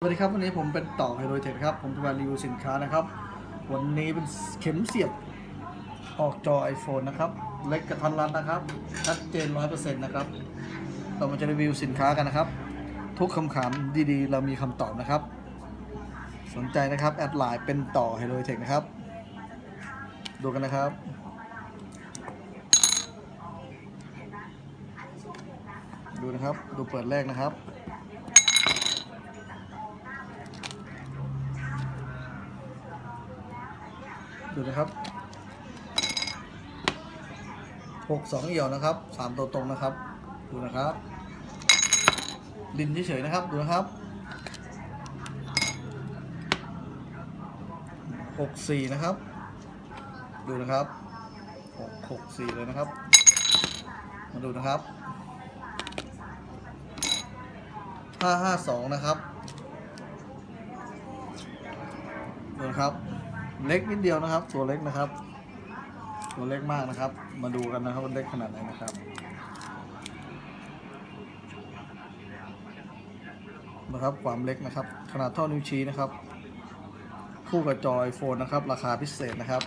สวัสดีครับวันนี้ผมเป็นต่อไฮโดรเทคครับ ผมจะมารีวิวสินค้านะครับ วันนี้เป็นเข็มเสียบออกจอ iPhone นะครับ เล็กกระทันรัดนะครับชัดเจน100%นะครับ เรามาจะรีวิวสินค้ากันนะครับ ทุกคำถามดีๆ เรามีคำตอบนะครับ สนใจนะครับ แอดไลน์เป็นต่อไฮโดรเทคนะครับ ดูกันนะครับดูนะครับ ดูเปิดแรกนะครับ ดูนะครับหกสองเอี่ยวนะครับสามตัวตรงนะครับ ดูนะครับ ดินเฉยๆนะครับ ดูนะครับหกสี่นะครับ ดูนะครับหกหกสี่เลยนะครับ มาดูนะครับห้าห้าสองนะครับดูนะครับ เล็กนิดเดียวนะครับ ตัวเล็กนะครับ ตัวเล็กมากนะครับ มาดูกันนะครับว่าเล็กขนาดไหนนะครับ นะครับความเล็กนะครับ ขนาดเท่านิ้วชี้นะครับ คู่กับจอยโฟนนะครับ ราคาพิเศษนะครับ